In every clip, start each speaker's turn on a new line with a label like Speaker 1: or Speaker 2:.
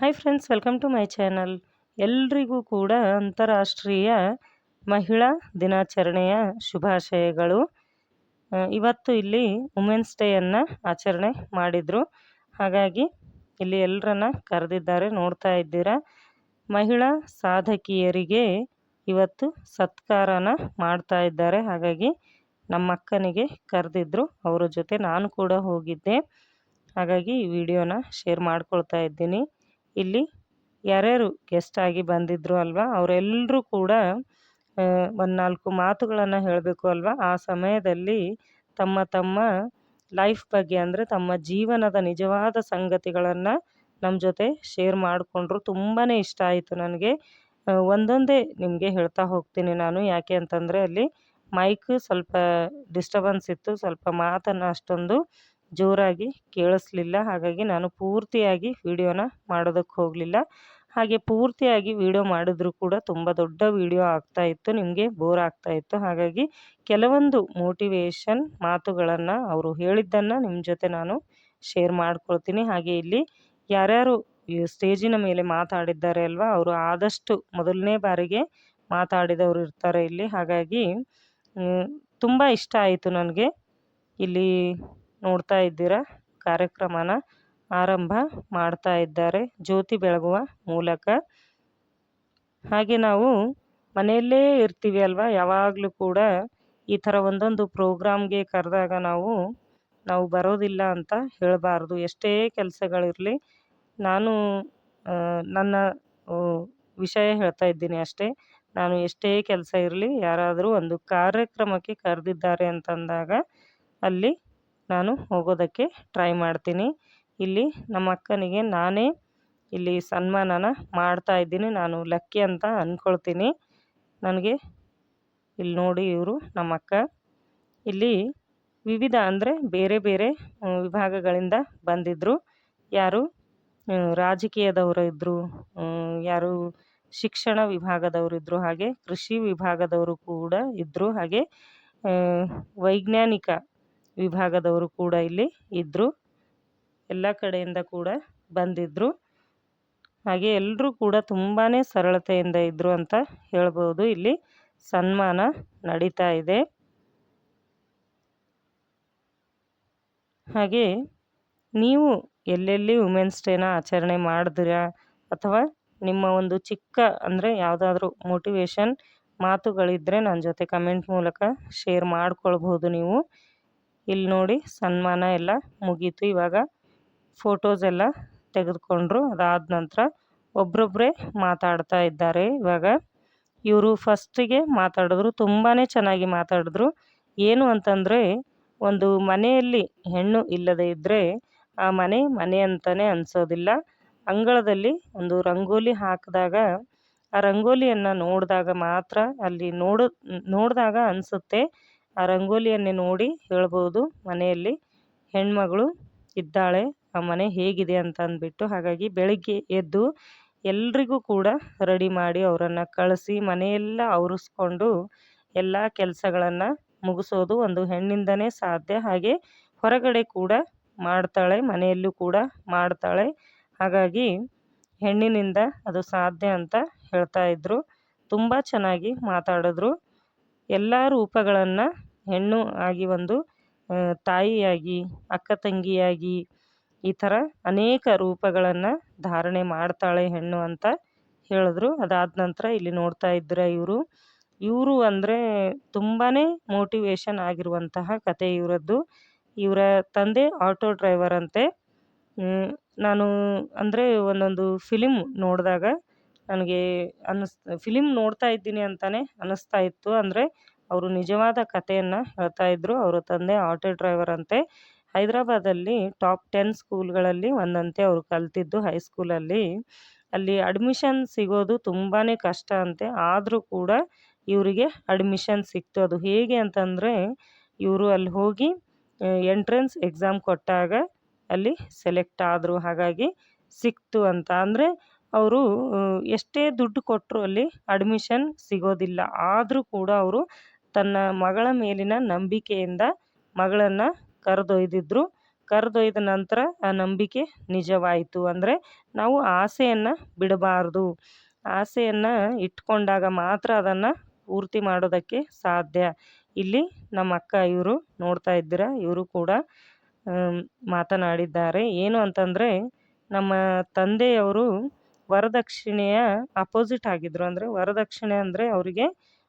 Speaker 1: Hi friends welcome to my channel ಎಲ್ರಿಗೂ ಕೂಡ ಅಂತಾರಾಷ್ಟ್ರೀಯ ಮಹಿಳಾ ದಿನಾಚರಣೆಯ ಶುಭಾಶಯಗಳು. ಇವತ್ತು ಇಲ್ಲಿ ವುಮೆನ್ಸ್ ಡೇಯನ್ನು ಆಚರಣೆ ಮಾಡಿದರು. ಹಾಗಾಗಿ ಇಲ್ಲಿ ಎಲ್ಲರನ್ನ ಕರೆದಿದ್ದಾರೆ, ನೋಡ್ತಾ ಇದ್ದೀರಾ. ಮಹಿಳಾ ಸಾಧಕಿಯರಿಗೆ ಇವತ್ತು ಸತ್ಕಾರನ ಮಾಡ್ತಾ ಇದ್ದಾರೆ. ಹಾಗಾಗಿ ನಮ್ಮ ಅಕ್ಕನಿಗೆ ಕರೆದಿದ್ರು. ಅವರ ಜೊತೆ ನಾನು ಕೂಡ ಹೋಗಿದ್ದೆ. ಹಾಗಾಗಿ ಈ ವಿಡಿಯೋನ ಶೇರ್ ಮಾಡ್ಕೊಳ್ತಾ ಇದ್ದೀನಿ. ಇಲ್ಲಿ ಯಾರ್ಯಾರು ಗೆಸ್ಟ್ ಆಗಿ ಬಂದಿದ್ರು ಅಲ್ವಾ ಅವರೆಲ್ಲರೂ ಕೂಡ ಒಂದು ನಾಲ್ಕು ಮಾತುಗಳನ್ನು ಹೇಳಬೇಕು ಅಲ್ವಾ? ಆ ಸಮಯದಲ್ಲಿ ತಮ್ಮ ತಮ್ಮ ಲೈಫ್ ಬಗ್ಗೆ ಅಂದರೆ ತಮ್ಮ ಜೀವನದ ನಿಜವಾದ ಸಂಗತಿಗಳನ್ನು ನಮ್ಮ ಜೊತೆ ಶೇರ್ ಮಾಡಿಕೊಂಡ್ರು ತುಂಬಾ ಇಷ್ಟ ಆಯಿತು ನನಗೆ. ಒಂದೊಂದೇ ನಿಮಗೆ ಹೇಳ್ತಾ ಹೋಗ್ತೀನಿ ನಾನು. ಯಾಕೆ ಅಂತಂದರೆ ಅಲ್ಲಿ ಮೈಕ್ ಸ್ವಲ್ಪ ಡಿಸ್ಟರ್ಬೆನ್ಸ್ ಇತ್ತು, ಸ್ವಲ್ಪ ಮಾತನ್ನು ಅಷ್ಟೊಂದು ಜೋರಾಗಿ ಕೇಳಿಸ್ಲಿಲ್ಲ. ಹಾಗಾಗಿ ನಾನು ಪೂರ್ತಿಯಾಗಿ ವಿಡಿಯೋನ ಮಾಡೋದಕ್ಕೆ ಹೋಗಲಿಲ್ಲ. ಹಾಗೆ ಪೂರ್ತಿಯಾಗಿ ವಿಡಿಯೋ ಮಾಡಿದ್ರೂ ಕೂಡ ತುಂಬ ದೊಡ್ಡ ವಿಡಿಯೋ ಆಗ್ತಾ ಇತ್ತು. ನಿಮಗೆ ಬೋರ್ ಆಗ್ತಾ ಇತ್ತು. ಹಾಗಾಗಿ ಕೆಲವೊಂದು ಮೋಟಿವೇಶನ್ ಮಾತುಗಳನ್ನು ಅವರು ಹೇಳಿದ್ದನ್ನು ನಿಮ್ಮ ಜೊತೆ ನಾನು ಶೇರ್ ಮಾಡ್ಕೊಳ್ತೀನಿ. ಹಾಗೆ ಇಲ್ಲಿ ಯಾರ್ಯಾರು ಸ್ಟೇಜಿನ ಮೇಲೆ ಮಾತಾಡಿದ್ದಾರೆ ಅಲ್ವಾ, ಅವರು ಆದಷ್ಟು ಮೊದಲನೇ ಬಾರಿಗೆ ಮಾತಾಡಿದವರು ಇರ್ತಾರೆ ಇಲ್ಲಿ. ಹಾಗಾಗಿ ತುಂಬ ಇಷ್ಟ ಆಯಿತು ನನಗೆ ಇಲ್ಲಿ ನೋಡ್ತಾ ಇದ್ದೀರಾ? ಕಾರ್ಯಕ್ರಮನ ಆರಂಭ ಮಾಡ್ತಾ ಇದ್ದಾರೆ ಜ್ಯೋತಿ ಬೆಳಗುವ ಮೂಲಕ. ಹಾಗೆ ನಾವು ಮನೆಯಲ್ಲೇ ಇರ್ತೀವಿ ಅಲ್ವಾ? ಯಾವಾಗಲೂ ಕೂಡ ಈ ಥರ ಒಂದೊಂದು ಪ್ರೋಗ್ರಾಮ್ಗೆ ಕರೆದಾಗ ನಾವು ನಾವು ಬರೋದಿಲ್ಲ ಅಂತ ಹೇಳಬಾರ್ದು. ಎಷ್ಟೇ ಕೆಲಸಗಳಿರಲಿ, ನಾನು ನನ್ನ ವಿಷಯ ಹೇಳ್ತಾ ಇದ್ದೀನಿ ಅಷ್ಟೇ. ನಾನು ಎಷ್ಟೇ ಕೆಲಸ ಇರಲಿ, ಯಾರಾದರೂ ಒಂದು ಕಾರ್ಯಕ್ರಮಕ್ಕೆ ಕರೆದಿದ್ದಾರೆ ಅಂತಂದಾಗ ಅಲ್ಲಿ ನಾನು ಹೋಗೋದಕ್ಕೆ ಟ್ರೈ ಮಾಡ್ತೀನಿ. ಇಲ್ಲಿ ನಮ್ಮ ಅಕ್ಕನಿಗೆ ನಾನೇ ಇಲ್ಲಿ ಸನ್ಮಾನನ ಮಾಡ್ತಾ ಇದ್ದೀನಿ. ನಾನು ಲಕ್ಕಿ ಅಂತ ಅಂದ್ಕೊಳ್ತೀನಿ ನನಗೆ ಇಲ್ಲಿ ನೋಡಿ ಇವರು ನಮ್ಮ ಅಕ್ಕ. ಇಲ್ಲಿ ವಿವಿಧ ಅಂದರೆ ಬೇರೆ ಬೇರೆ ವಿಭಾಗಗಳಿಂದ ಬಂದಿದ್ದರು ಯಾರು ರಾಜಕೀಯದವರು ಇದ್ದರು ಯಾರು ಶಿಕ್ಷಣ ವಿಭಾಗದವರು ಇದ್ದರು ಹಾಗೆ ಕೃಷಿ ವಿಭಾಗದವರು ಕೂಡ ಇದ್ದರು ಹಾಗೆ ವೈಜ್ಞಾನಿಕ ವಿಭಾಗದವರು ಕೂಡ ಇಲ್ಲಿ ಇದ್ದರು ಎಲ್ಲ ಕಡೆಯಿಂದ ಕೂಡ ಬಂದಿದ್ದರು ಹಾಗೆ ಎಲ್ಲರೂ ಕೂಡ ತುಂಬಾ ಸರಳತೆಯಿಂದ ಇದ್ದರು ಅಂತ ಹೇಳ್ಬೋದು. ಇಲ್ಲಿ ಸನ್ಮಾನ ನಡೀತಾ ಇದೆ. ಹಾಗೆ ನೀವು ಎಲ್ಲೆಲ್ಲಿ ವುಮೆನ್ಸ್ ಡೇನ ಆಚರಣೆ ಮಾಡಿದ್ರಾ ಅಥವಾ ನಿಮ್ಮ ಒಂದು ಚಿಕ್ಕ ಅಂದರೆ ಯಾವುದಾದ್ರೂ ಮೋಟಿವೇಶನ್ ಮಾತುಗಳಿದ್ದರೆ ನನ್ನ ಜೊತೆ ಕಮೆಂಟ್ ಮೂಲಕ ಶೇರ್ ಮಾಡ್ಕೊಳ್ಬೋದು ನೀವು. ಇಲ್ಲಿ ನೋಡಿ ಸನ್ಮಾನ ಎಲ್ಲ ಮುಗೀತು. ಇವಾಗ ಫೋಟೋಸ್ ಎಲ್ಲ ತೆಗೆದುಕೊಂಡ್ರು. ಅದಾದ ನಂತರ ಒಬ್ಬೊಬ್ಬರೇ ಮಾತಾಡ್ತಾ ಇದ್ದಾರೆ. ಇವಾಗ ಇವರು ಫಸ್ಟಿಗೆ ಮಾತಾಡಿದ್ರು. ತುಂಬಾ ಚೆನ್ನಾಗಿ ಮಾತಾಡಿದ್ರು. ಏನು ಅಂತಂದರೆ ಒಂದು ಮನೆಯಲ್ಲಿ ಹೆಣ್ಣು ಇಲ್ಲದೆ ಇದ್ದರೆ ಆ ಮನೆ ಮನೆ ಅಂತಲೇ ಅನಿಸೋದಿಲ್ಲ. ಅಂಗಳದಲ್ಲಿ ಒಂದು ರಂಗೋಲಿ ಹಾಕಿದಾಗ ಆ ರಂಗೋಲಿಯನ್ನು ನೋಡಿದಾಗ ಮಾತ್ರ ಅಲ್ಲಿ ನೋಡೋ, ನೋಡಿದಾಗ ಅನಿಸುತ್ತೆ. ಆ ರಂಗೋಲಿಯನ್ನೇ ನೋಡಿ ಹೇಳ್ಬೋದು ಮನೆಯಲ್ಲಿ. ಹೆಣ್ಮಗಳು ಇದ್ದಾಳೆ, ಆ ಮನೆ ಹೇಗಿದೆ ಅಂತ ಅಂದ್ಬಿಟ್ಟು ಹಾಗಾಗಿ ಬೆಳಗ್ಗೆ ಎದ್ದು ಎಲ್ರಿಗೂ ಕೂಡ ರೆಡಿ ಮಾಡಿ ಅವರನ್ನು ಕಳಿಸಿ ಮನೆಯೆಲ್ಲ ಅವರಿಸ್ಕೊಂಡು ಎಲ್ಲ ಕೆಲಸಗಳನ್ನು ಮುಗಿಸೋದು ಒಂದು ಹೆಣ್ಣಿಂದನೇ ಸಾಧ್ಯ. ಹಾಗೆ ಹೊರಗಡೆ ಕೂಡ ಮಾಡ್ತಾಳೆ, ಮನೆಯಲ್ಲೂ ಕೂಡ ಮಾಡ್ತಾಳೆ. ಹಾಗಾಗಿ ಹೆಣ್ಣಿನಿಂದ ಅದು ಸಾಧ್ಯ ಅಂತ ಹೇಳ್ತಾ ಇದ್ರು. ತುಂಬ ಚೆನ್ನಾಗಿ ಮಾತಾಡಿದ್ರು. ಎಲ್ಲ ರೂಪಗಳನ್ನು ಹೆಣ್ಣು ಆಗಿ ಒಂದು ತಾಯಿಯಾಗಿ, ಅಕ್ಕ ತಂಗಿಯಾಗಿ ಈ ಥರ ಅನೇಕ ರೂಪಗಳನ್ನು ಧಾರಣೆ ಮಾಡ್ತಾಳೆ ಹೆಣ್ಣು ಅಂತ ಹೇಳಿದ್ರು. ಅದಾದ ನಂತರ ಇಲ್ಲಿ ನೋಡ್ತಾ ಇದ್ದೀರ ಇವರು ಇವರು ಅಂದರೆ ತುಂಬಾ ಮೋಟಿವೇಶನ್ ಆಗಿರುವಂತಹ ಕತೆ ಇವರದ್ದು. ಇವರ ತಂದೆ ಆಟೋ ಡ್ರೈವರ್ ಅಂತೆ. ನಾನು ಅಂದರೆ ಒಂದೊಂದು ಫಿಲಿಮ್ ನೋಡಿದಾಗ ನನಗೆ ಅನ್ನಿಸ್ ಫಿಲಿಮ್ ನೋಡ್ತಾ ಇದ್ದೀನಿ ಅಂತಲೇ ಅನ್ನಿಸ್ತಾ ಇತ್ತು. ಅಂದರೆ ಅವರು ನಿಜವಾದ ಕಥೆಯನ್ನು ಹೇಳ್ತಾ ಇದ್ದರು ಅವರ ತಂದೆ ಆಟೋ ಡ್ರೈವರ್ ಅಂತೆ. ಹೈದರಾಬಾದಲ್ಲಿ ಟಾಪ್ ಟೆನ್ ಸ್ಕೂಲ್ಗಳಲ್ಲಿ ಒಂದಂತೆ ಅವರು ಕಲ್ತಿದ್ದು ಹೈಸ್ಕೂಲಲ್ಲಿ ಅಲ್ಲಿ. ಅಡ್ಮಿಷನ್ ಸಿಗೋದು ತುಂಬಾ ಕಷ್ಟ ಅಂತೆ. ಆದರೂ ಕೂಡ ಇವರಿಗೆ ಅಡ್ಮಿಷನ್ ಸಿಕ್ತು. ಅದು ಹೇಗೆ ಅಂತಂದರೆ ಇವರು ಅಲ್ಲಿ ಹೋಗಿ ಎಂಟ್ರೆನ್ಸ್ ಎಕ್ಸಾಮ್ ಕೊಟ್ಟಾಗ ಅಲ್ಲಿ ಸೆಲೆಕ್ಟ್ ಆದರು. ಹಾಗಾಗಿ ಸಿಕ್ತು ಅಂತ. ಅಂದರೆ ಅವರು ಎಷ್ಟೇ ದುಡ್ಡು ಕೊಟ್ಟರೂ ಅಲ್ಲಿ ಅಡ್ಮಿಷನ್ ಸಿಗೋದಿಲ್ಲ. ಆದರೂ ಕೂಡ ಅವರು ತನ್ನ ಮಗಳ ಮೇಲಿನ ನಂಬಿಕೆಯಿಂದ ಮಗಳನ್ನು ಕರೆದೊಯ್ದಿದ್ರು. ಕರೆದೊಯ್ದ ನಂತರ ಆ ನಂಬಿಕೆ ನಿಜವಾಯಿತು. ಅಂದರೆ ನಾವು ಆಸೆಯನ್ನು ಬಿಡಬಾರ್ದು. ಆಸೆಯನ್ನು ಇಟ್ಕೊಂಡಾಗ ಮಾತ್ರ ಅದನ್ನು ಪೂರ್ತಿ ಮಾಡೋದಕ್ಕೆ ಸಾಧ್ಯ. ಇಲ್ಲಿ ನಮ್ಮ ಅಕ್ಕ, ಇವರು ನೋಡ್ತಾ ಇದ್ದೀರಾ? ಇವರು ಕೂಡ ಮಾತನಾಡಿದ್ದಾರೆ. ಏನು ಅಂತಂದರೆ ನಮ್ಮ ತಂದೆಯವರು ವರದಕ್ಷಿಣೆಯ ಅಪೋಸಿಟ್ ಆಗಿದ್ರು. ಅಂದರೆ ವರದಕ್ಷಿಣೆ ಅಂದರೆ ಅವರಿಗೆ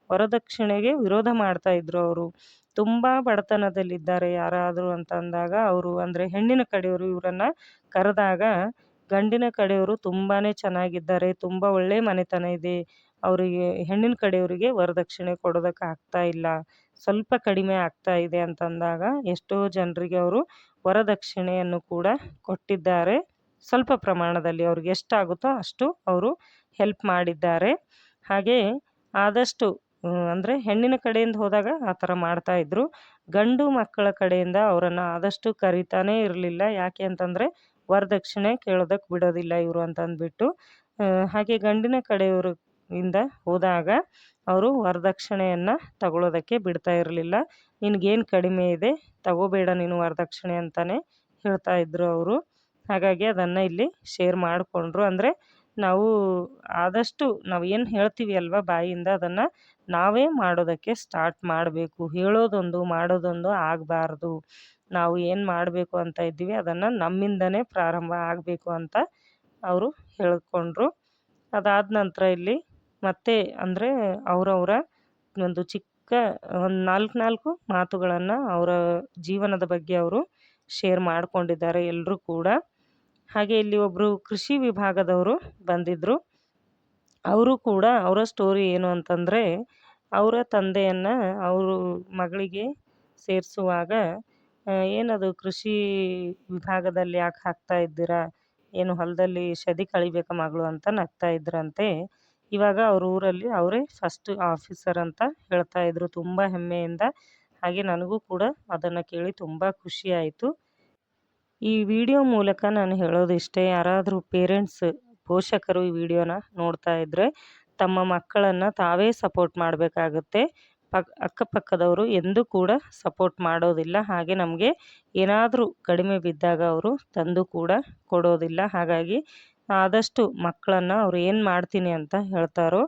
Speaker 1: ವರದಕ್ಷಿಣೆಗೆ ವಿರೋಧ ಮಾಡ್ತಾ ಇದ್ರು ಅವರು. ತುಂಬ ಬಡತನದಲ್ಲಿದ್ದಾರೆ ಯಾರಾದರೂ ಅಂತ ಅಂದಾಗ ಅವರು ಅಂದರೆ ಹೆಣ್ಣಿನ ಕಡೆಯವರು ಇವರನ್ನು ಕರೆದಾಗ ಗಂಡಿನ ಕಡೆಯವರು ತುಂಬಾ ಚೆನ್ನಾಗಿದ್ದಾರೆ, ತುಂಬ ಒಳ್ಳೆ ಮನೆತನ ಇದೆ, ಅವರಿಗೆ ಹೆಣ್ಣಿನ ಕಡೆಯವರಿಗೆ ವರದಕ್ಷಿಣೆ ಕೊಡೋದಕ್ಕೆ ಆಗ್ತಾ ಇಲ್ಲ, ಸ್ವಲ್ಪ ಕಡಿಮೆ ಆಗ್ತಾ ಇದೆ ಅಂತಂದಾಗ ಎಷ್ಟೋ ಜನರಿಗೆ ಅವರು ವರದಕ್ಷಿಣೆಯನ್ನು ಕೂಡ ಕೊಟ್ಟಿದ್ದಾರೆ. ಸ್ವಲ್ಪ ಪ್ರಮಾಣದಲ್ಲಿ ಅವ್ರಿಗೆ ಎಷ್ಟಾಗುತ್ತೋ ಅಷ್ಟು ಅವರು ಹೆಲ್ಪ್ ಮಾಡಿದ್ದಾರೆ. ಹಾಗೆ ಆದಷ್ಟು ಅಂದರೆ ಹೆಣ್ಣಿನ ಕಡೆಯಿಂದ ಹೋದಾಗ ಆ ಥರ ಮಾಡ್ತಾಯಿದ್ರು ಗಂಡು ಮಕ್ಕಳ ಕಡೆಯಿಂದ ಅವರನ್ನು ಆದಷ್ಟು ಕರಿತಾನೇ ಇರಲಿಲ್ಲ. ಯಾಕೆ ಅಂತಂದರೆ ವರದಕ್ಷಿಣೆ ಕೇಳೋದಕ್ಕೆ ಬಿಡೋದಿಲ್ಲ ಇವರು ಅಂತಂದ್ಬಿಟ್ಟು. ಹಾಗೆ ಗಂಡಿನ ಕಡೆಯವರು ಇಂದ ಹೋದಾಗ ಅವರು ವರದಕ್ಷಿಣೆಯನ್ನು ತಗೊಳ್ಳೋದಕ್ಕೆ ಬಿಡ್ತಾ ಇರಲಿಲ್ಲ. ನಿನಗೇನು ಕಡಿಮೆ ಇದೆ? ತಗೋಬೇಡ ನೀನು ವರದಕ್ಷಿಣೆ ಅಂತಲೇ ಹೇಳ್ತಾ ಇದ್ದರು ಅವರು. ಹಾಗಾಗಿ ಅದನ್ನು ಇಲ್ಲಿ ಶೇರ್ ಮಾಡಿಕೊಂಡ್ರು. ಅಂದರೆ ನಾವು ಆದಷ್ಟು ನಾವು ಏನು ಹೇಳ್ತೀವಿ ಅಲ್ವಾ ಬಾಯಿಯಿಂದ ಅದನ್ನು ನಾವೇ ಮಾಡೋದಕ್ಕೆ ಸ್ಟಾರ್ಟ್ ಮಾಡಬೇಕು. ಹೇಳೋದೊಂದು, ಮಾಡೋದೊಂದು ಆಗಬಾರ್ದು. ನಾವು ಏನು ಮಾಡಬೇಕು ಅಂತ ಇದ್ದೀವಿ ಅದನ್ನು ನಮ್ಮಿಂದನೇ ಪ್ರಾರಂಭ ಆಗಬೇಕು ಅಂತ ಅವರು ಹೇಳಿಕೊಂಡ್ರು. ಅದಾದ ನಂತರ ಇಲ್ಲಿ ಮತ್ತೆ ಅಂದರೆ ಅವರವರ ಒಂದು ಚಿಕ್ಕ, ಒಂದು ನಾಲ್ಕು ನಾಲ್ಕು ಮಾತುಗಳನ್ನು ಅವರ ಜೀವನದ ಬಗ್ಗೆ ಅವರು ಶೇರ್ ಮಾಡಿಕೊಂಡಿದ್ದಾರೆ ಎಲ್ಲರೂ ಕೂಡ. ಹಾಗೆ ಇಲ್ಲಿ ಒಬ್ಬರು ಕೃಷಿ ವಿಭಾಗದವರು ಬಂದಿದ್ದರು ಅವರು ಕೂಡ ಅವರ ಸ್ಟೋರಿ ಏನು ಅಂತಂದರೆ, ಅವರ ತಂದೆಯನ್ನು ಅವರು ಮಗಳಿಗೆ ಸೇರಿಸುವಾಗ ಏನದು ಕೃಷಿ ವಿಭಾಗದಲ್ಲಿ ಯಾಕೆ ಹಾಕ್ತಾ ಇದ್ದೀರಾ? ಏನು ಹೊಲದಲ್ಲಿ ಸದಿ ಕಳಿಬೇಕಾ ಮಗಳು ಅಂತ ನಗ್ತಾ ಇದ್ರಂತೆ. ಇವಾಗ ಅವ್ರ ಊರಲ್ಲಿ ಅವರೇ ಫಸ್ಟ್ ಆಫೀಸರ್ ಅಂತ ಹೇಳ್ತಾ ಇದ್ರು. ತುಂಬ ಹೆಮ್ಮೆಯಿಂದ. ಹಾಗೆ ನನಗೂ ಕೂಡ ಅದನ್ನು ಕೇಳಿ ತುಂಬ ಖುಷಿ ಆಯಿತು. ಈ ವಿಡಿಯೋ ಮೂಲಕ ನಾನು ಹೇಳೋದು ಇಷ್ಟೇ, ಯಾರಾದರೂ ಪೇರೆಂಟ್ಸ್ ಪೋಷಕರು ಈ ವಿಡಿಯೋನ ನೋಡ್ತಾ ಇದ್ದರೆ ತಮ್ಮ ಮಕ್ಕಳನ್ನು ತಾವೇ ಸಪೋರ್ಟ್ ಮಾಡಬೇಕಾಗುತ್ತೆ. ಪಕ್, ಅಕ್ಕಪಕ್ಕದವರು ಎಂದೂ ಕೂಡ ಸಪೋರ್ಟ್ ಮಾಡೋದಿಲ್ಲ. ಹಾಗೆ ನಮಗೆ ಏನಾದರೂ ಕಡಿಮೆ ಬಿದ್ದಾಗ ಅವರು ತಂದು ಕೂಡ ಕೊಡೋದಿಲ್ಲ. ಹಾಗಾಗಿ ಆದಷ್ಟು ಮಕ್ಕಳನ್ನು ಅವರು ಏನು ಮಾಡ್ತೀನಿ ಅಂತ ಹೇಳ್ತಾರೋ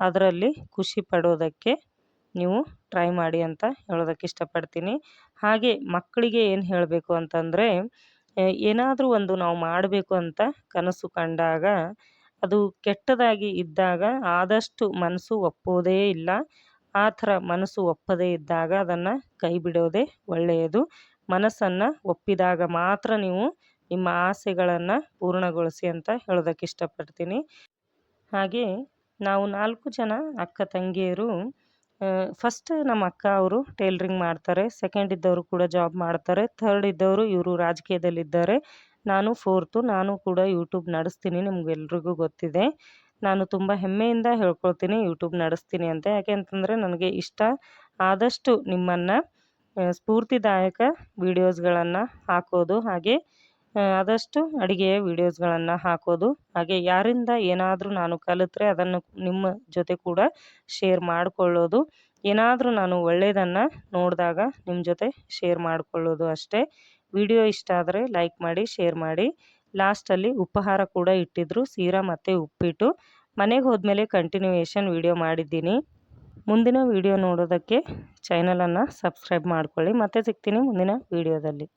Speaker 1: ಅದರಲ್ಲಿ ಖುಷಿ ಪಡೋದಕ್ಕೆ ನೀವು ಟ್ರೈ ಮಾಡಿ ಅಂತ ಹೇಳೋದಕ್ಕೆ ಇಷ್ಟಪಡ್ತೀನಿ. ಹಾಗೆ ಮಕ್ಕಳಿಗೆ ಏನು ಹೇಳಬೇಕು ಅಂತಂದರೆ ಏನಾದರೂ ಒಂದು ನಾವು ಮಾಡಬೇಕು ಅಂತ ಕನಸು ಕಂಡಾಗ, ಅದು ಕೆಟ್ಟದಾಗಿ ಇದ್ದಾಗ ಆದಷ್ಟು ಮನಸ್ಸು ಒಪ್ಪೋದೇ ಇಲ್ಲ. ಆ ಥರ ಮನಸ್ಸು ಒಪ್ಪದೇ ಇದ್ದಾಗ ಅದನ್ನು ಕೈ ಬಿಡೋದೇ ಒಳ್ಳೆಯದು. ಮನಸ್ಸನ್ನು ಒಪ್ಪಿದಾಗ ಮಾತ್ರ ನೀವು ನಿಮ್ಮ ಆಸೆಗಳನ್ನು ಪೂರ್ಣಗೊಳಿಸಿ ಅಂತ ಹೇಳೋದಕ್ಕೆ ಇಷ್ಟಪಡ್ತೀನಿ. ಹಾಗೆ ನಾವು ನಾಲ್ಕು ಜನ ಅಕ್ಕ ತಂಗಿಯರು ಫಸ್ಟ್ ನಮ್ಮ ಅಕ್ಕ ಅವರು ಟೈಲರಿಂಗ್ ಮಾಡ್ತಾರೆ. ಸೆಕೆಂಡ್ ಇದ್ದವರು ಕೂಡ ಜಾಬ್ ಮಾಡ್ತಾರೆ. ಥರ್ಡ್ ಇದ್ದವರು ಇವರು ರಾಜಕೀಯದಲ್ಲಿದ್ದಾರೆ. ನಾನು ಫೋರ್ತು ನಾನು ಕೂಡ ಯೂಟ್ಯೂಬ್ ನಡೆಸ್ತೀನಿ ನಿಮಗೆಲ್ರಿಗೂ ಗೊತ್ತಿದೆ. ನಾನು ತುಂಬ ಹೆಮ್ಮೆಯಿಂದ ಹೇಳ್ಕೊಳ್ತೀನಿ ಯೂಟ್ಯೂಬ್ ನಡೆಸ್ತೀನಿ ಅಂತ. ಯಾಕೆ ಅಂತಂದರೆ ನನಗೆ ಇಷ್ಟ ಆದಷ್ಟು ನಿಮ್ಮನ್ನು ಸ್ಫೂರ್ತಿದಾಯಕ ವೀಡಿಯೋಸ್ಗಳನ್ನು ಹಾಕೋದು. ಹಾಗೆ ಆದಷ್ಟು ಅಡುಗೆಯ ವೀಡಿಯೋಸ್ಗಳನ್ನು ಹಾಕೋದು. ಹಾಗೆ ಯಾರಿಂದ ಏನಾದರೂ ನಾನು ಕಲಿತ್ರೆ ಅದನ್ನು ನಿಮ್ಮ ಜೊತೆ ಕೂಡ ಶೇರ್ ಮಾಡಿಕೊಳ್ಳೋದು. ಏನಾದರೂ ನಾನು ಒಳ್ಳೆಯದನ್ನು ನೋಡಿದಾಗ ನಿಮ್ಮ ಜೊತೆ ಶೇರ್ ಮಾಡಿಕೊಳ್ಳೋದು ಅಷ್ಟೇ. ವಿಡಿಯೋ ಇಷ್ಟ ಆದರೆ ಲೈಕ್ ಮಾಡಿ, ಶೇರ್ ಮಾಡಿ. ಲಾಸ್ಟಲ್ಲಿ ಉಪಹಾರ ಕೂಡ ಇಟ್ಟಿದ್ರು, ಸೀರಾ ಮತ್ತು ಉಪ್ಪಿಟ್ಟು. ಮನೆಗೆ ಹೋದ್ಮೇಲೆ ಕಂಟಿನ್ಯೂಯೇಷನ್ ವಿಡಿಯೋ ಮಾಡಿದ್ದೀನಿ. ಮುಂದಿನ ವಿಡಿಯೋ ನೋಡೋದಕ್ಕೆ ಚಾನಲನ್ನು ಸಬ್ಸ್ಕ್ರೈಬ್ ಮಾಡ್ಕೊಳ್ಳಿ. ಮತ್ತೆ ಸಿಗ್ತೀನಿ ಮುಂದಿನ ವಿಡಿಯೋದಲ್ಲಿ.